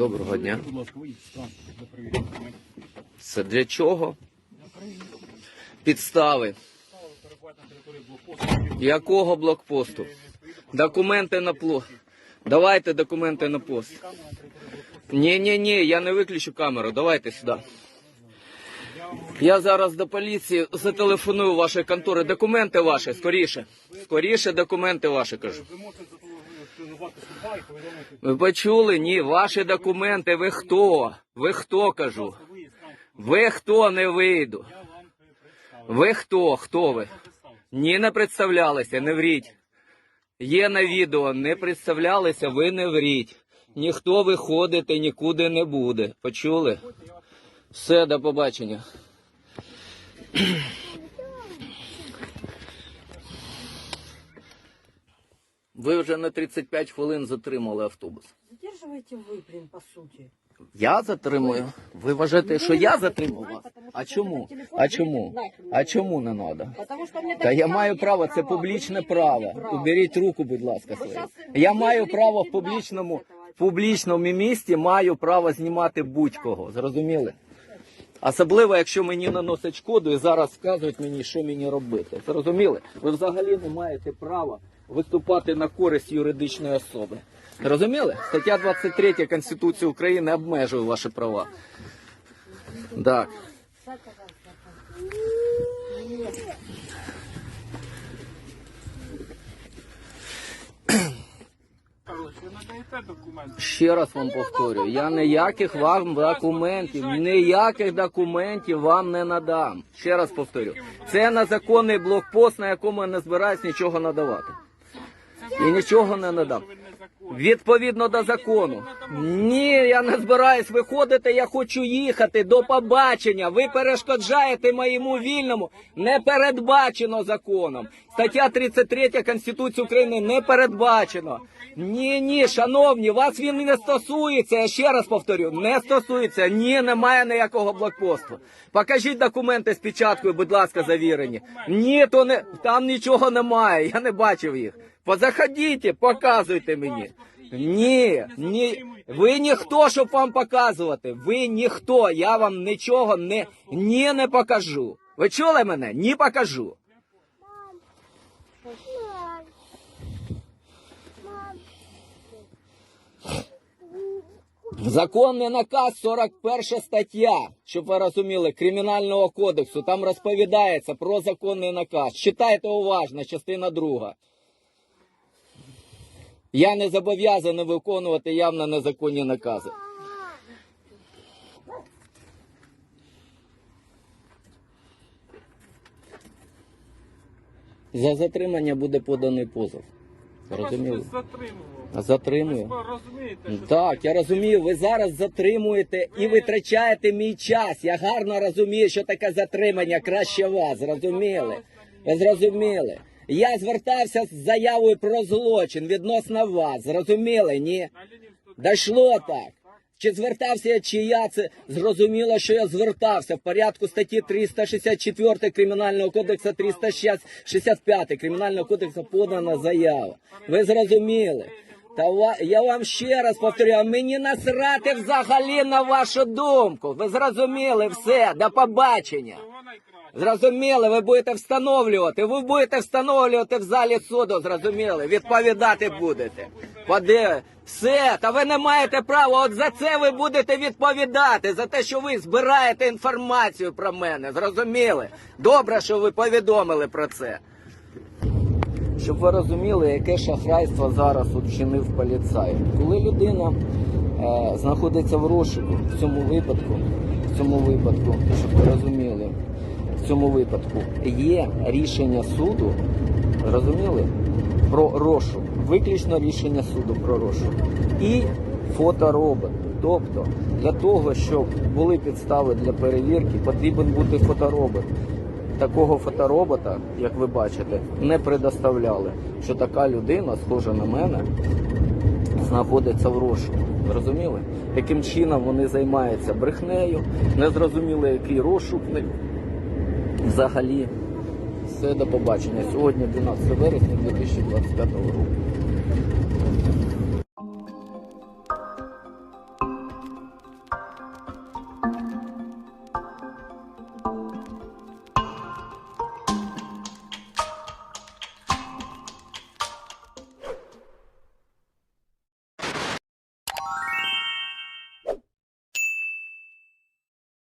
Доброго дня. Це для чого? Підстави. Якого блокпосту? Документи на пло. Давайте документи на пост. Ні, ні, ні, я не виключу камеру. Давайте сюди. Я зараз до поліції зателефоную вашої контори. Документи ваші, скоріше. Скоріше документи ваші кажу. Ви почули? Ні, ваші документи. Ви хто? Ви хто кажу? Ви хто не вийду? Ви хто? Хто ви? Ні, не представлялися, не вріть. Є на відео, не представлялися, ви не вріть. Ніхто виходити нікуди не буде. Почули? Все, до побачення. Ви вже на 35 хвилин затримали автобус. Задерживаете вы, блин, по сути. Я затримую. Ви вважаєте, що я затримав вас? А чому? А чому? А чому не треба? Та я маю право, це публічне право. Уберіть руку, будь ласка, свою. Я маю право в публічному, в публічному місті маю право знімати будь-кого. Зрозуміли? Особливо, якщо мені наносять шкоду і зараз вказують мені, що мені робити. Зрозуміли? Ви взагалі не маєте права виступати на користь юридичної особи. Розуміли? Стаття 23 Конституції України обмежує ваші права. Так. Ще раз вам повторюю, я ніяких вам документів, ніяких документів вам не надам. Ще раз повторю, це незаконний блокпост, на якому я не збираюсь нічого надавати. І нічого не незаконні. Відповідно до закону. Ні, я не збираюсь виходити, я хочу їхати. До побачення. Ви перешкоджаєте моєму вільному. Не передбачено законом. Стаття 33 Конституції України не передбачено. Ні, ні, шановні, вас він не стосується. Я ще раз повторю, не стосується. Ні, немає ніякого блокпосту. Покажіть документи з печаткою, будь ласка, завірені. Ні, то не там нічого немає. Я не бачив їх. Позаходіть, показуйте мені. Ні, ні, ви ніхто, щоб вам показувати. Ви ніхто. Я вам нічого не ні не покажу. Ви чули мене? Ні покажу. Законний наказ 41 стаття, щоб ви розуміли, Кримінального кодексу. Там розповідається про законний наказ. Читайте уважно, частина друга. Я не зобов'язаний виконувати явно незаконні накази. За затримання буде поданий позов. Розуміли? Затримую. Ви розумієте, що Так, я розумію, ви зараз затримуєте і витрачаєте мій час. Я гарно розумію, що таке затримання краще вас. Зрозуміли? Ви зрозуміли? Я звертався з заявою про злочин відносно вас. Зрозуміли? Ні? на лінії 100 Дійшло так. Чи звертався я, чи я це зрозуміло, що я звертався в порядку статті 364 Кримінального кодексу, 365 Кримінального кодексу подана заява. Ви зрозуміли? Та я вам ще раз повторюю, мені насрати взагалі на вашу думку. Ви зрозуміли все, до побачення. Зрозуміли, ви будете встановлювати. Ви будете встановлювати в залі суду, зрозуміли. Відповідати будете. Поди, все, та ви не маєте права. От за це ви будете відповідати, за те, що ви збираєте інформацію про мене. Зрозуміли? Добре, що ви повідомили про це. Щоб ви розуміли, яке шахрайство зараз от вчинив поліцай. Коли людина е, знаходиться в розшуку, в цьому випадку, в цьому випадку, щоб ви розуміли, в цьому випадку є рішення суду, розуміли, про розшук, виключно рішення суду про розшук і фоторобот. Тобто для того, щоб були підстави для перевірки, потрібен бути фоторобот. Такого фоторобота, як ви бачите, не предоставляли, що така людина, схожа на мене, знаходиться в розшуку. Розуміли? Таким чином вони займаються брехнею, не зрозуміли, який розшук взагалі. Все до побачення. Сьогодні 12 вересня 2025 року.